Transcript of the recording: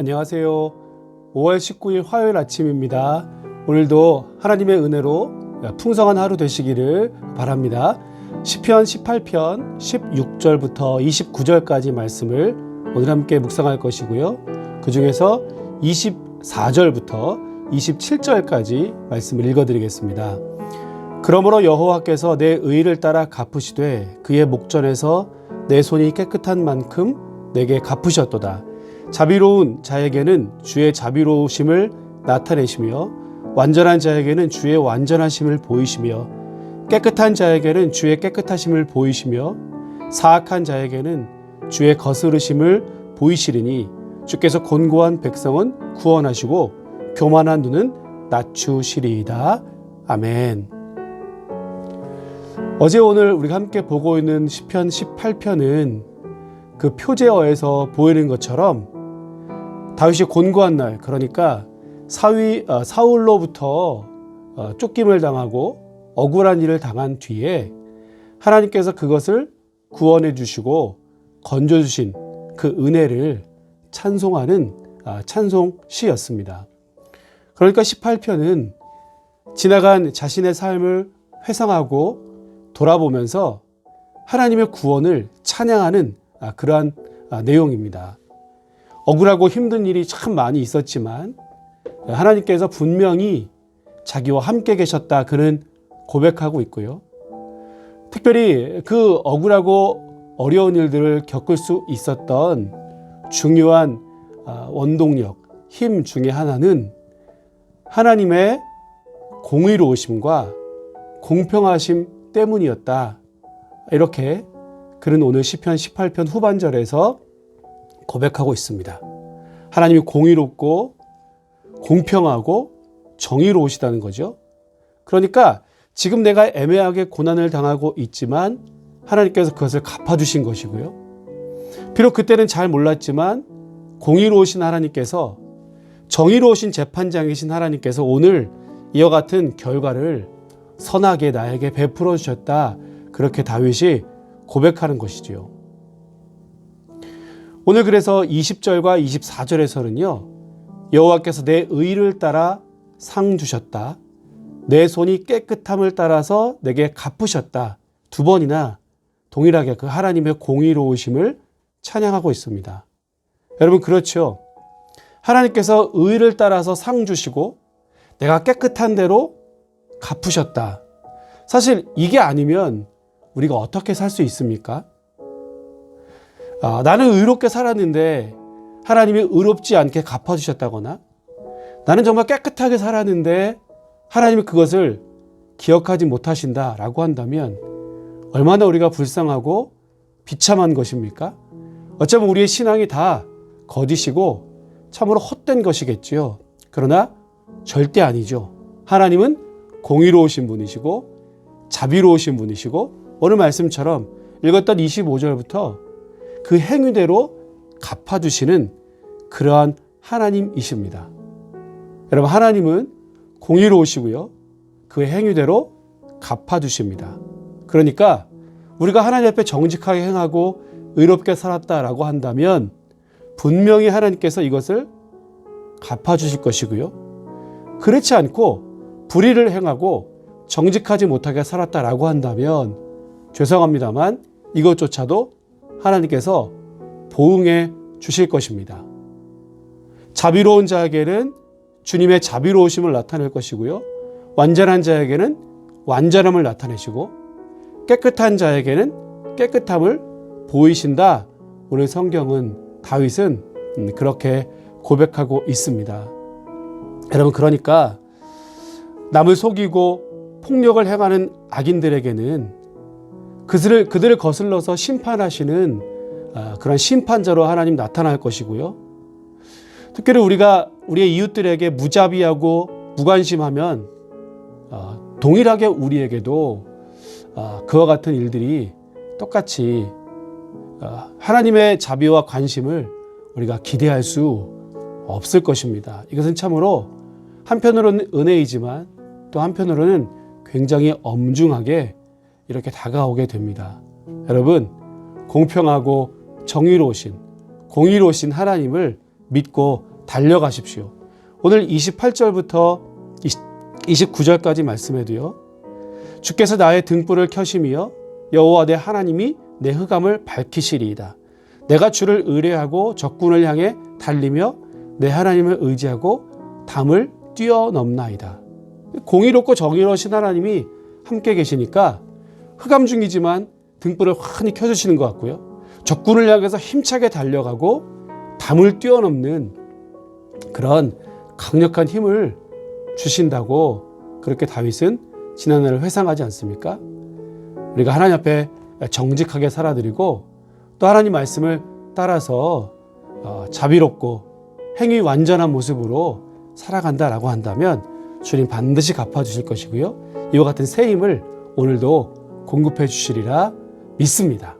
안녕하세요. 5월 19일 화요일 아침입니다. 오늘도 하나님의 은혜로 풍성한 하루 되시기를 바랍니다. 시편 18편 16절부터 29절까지 말씀을 오늘 함께 묵상할 것이고요. 그 중에서 24절부터 27절까지 말씀을 읽어드리겠습니다. 그러므로 여호와께서 내 의를 따라 갚으시되 그의 목전에서 내 손이 깨끗한 만큼 내게 갚으셨도다. 자비로운 자에게는 주의 자비로우심을 나타내시며 완전한 자에게는 주의 완전하심을 보이시며 깨끗한 자에게는 주의 깨끗하심을 보이시며 사악한 자에게는 주의 거스르심을 보이시리니 주께서 곤고한 백성은 구원하시고 교만한 눈은 낮추시리이다. 아멘. 어제 오늘 우리가 함께 보고 있는 시편 18편은 그 표제어에서 보이는 것처럼 다윗이 곤고한 날 그러니까 사위 어, 사울로부터 어, 쫓김을 당하고 억울한 일을 당한 뒤에 하나님께서 그것을 구원해 주시고 건져 주신 그 은혜를 찬송하는 아, 찬송 시였습니다. 그러니까 18편은 지나간 자신의 삶을 회상하고 돌아보면서 하나님의 구원을 찬양하는 아, 그러한 아, 내용입니다. 억울하고 힘든 일이 참 많이 있었지만 하나님께서 분명히 자기와 함께 계셨다 그는 고백하고 있고요. 특별히 그 억울하고 어려운 일들을 겪을 수 있었던 중요한 아, 원동력, 힘 중의 하나는 하나님의 공의로우심과 공평하심 때문이었다. 이렇게 그는 오늘 시편 18편 후반절에서 고백하고 있습니다. 하나님이 공의롭고 공평하고 정의로우시다는 거죠. 그러니까 지금 내가 애매하게 고난을 당하고 있지만 하나님께서 그것을 갚아주신 것이고요. 비록 그때는 잘 몰랐지만 공의로우신 하나님께서 정의로우신 재판장이신 하나님께서 오늘 이와 같은 결과를 선하게 나에게 베풀어 주셨다. 그렇게 다윗이 고백하는 것이지요. 오늘 그래서 20절과 24절에서는요. 여호와께서 내 의를 따라 상 주셨다. 내 손이 깨끗함을 따라서 내게 갚으셨다. 두 번이나 동일하게 그 하나님의 공의로우심을 찬양하고 있습니다. 여러분 그렇죠. 하나님께서 의를 따라서 상 주시고 내가 깨끗한 대로 갚으셨다. 사실 이게 아니면 우리가 어떻게 살 수 있습니까? 아, 나는 의롭게 살았는데 하나님이 의롭지 않게 갚아주셨다거나 나는 정말 깨끗하게 살았는데 하나님이 그것을 기억하지 못하신다 라고 한다면 얼마나 우리가 불쌍하고 비참한 것입니까? 어쩌면 우리의 신앙이 다 거짓이고 참으로 헛된 것이겠지요. 그러나 절대 아니죠. 하나님은 공의로우신 분이시고 자비로우신 분이시고 오늘 말씀처럼 읽었던 25절부터 그 행위대로 갚아주시는 그러한 하나님이십니다. 여러분, 하나님은 공의로우시고요. 그 행위대로 갚아주십니다. 그러니까 우리가 하나님 앞에 정직하게 행하고 의롭게 살았다라고 한다면 분명히 하나님께서 이것을 갚아주실 것이고요. 그렇지 않고 불의를 행하고 정직하지 못하게 살았다라고 한다면 죄송합니다만 이것조차도 하나님께서 보응해 주실 것입니다. 자비로운 자에게는 주님의 자비로우심을 나타낼 것이고요. 완전한 자에게는 완전함을 나타내시고 깨끗한 자에게는 깨끗함을 보이신다. 오늘 성경은 다윗은 그렇게 고백하고 있습니다. 여러분 그러니까 남을 속이고 폭력을 행하는 악인들에게는 그들을 그들을 거슬러서 심판하시는 아, 그런 심판자로 하나님 나타날 것이고요. 특별히 우리가 우리의 이웃들에게 무자비하고 무관심하면 아, 동일하게 우리에게도 아, 그와 같은 일들이 똑같이 하나님의 자비와 관심을 우리가 기대할 수 없을 것입니다. 이것은 참으로 한편으로는 은혜이지만 또 한편으로는 굉장히 엄중하게 이렇게 다가오게 됩니다. 여러분, 공평하고 정의로우신, 공의로우신 하나님을 믿고 달려가십시오. 오늘 28절부터 29절까지 말씀에도요. 주께서 나의 등불을 켜심이여 여호와 내 하나님이 내 흑암을 밝히시리이다. 내가 주를 의뢰하고 적군을 향해 달리며 내 하나님을 의지하고 담을 뛰어넘나이다. 공의롭고 정의로우신 하나님이 함께 계시니까 흑암 중이지만 등불을 환히 켜주시는 것 같고요. 적군을 향해서 힘차게 달려가고 담을 뛰어넘는 그런 강력한 힘을 주신다고 그렇게 다윗은 지난해를 회상하지 않습니까? 우리가 하나님 앞에 정직하게 살아드리고 또 하나님 말씀을 따라서 어, 자비롭고 행위 완전한 모습으로 살아간다라고 한다면 주님 반드시 갚아주실 것이고요. 이와 같은 새 힘을 오늘도 공급해 주시리라 믿습니다.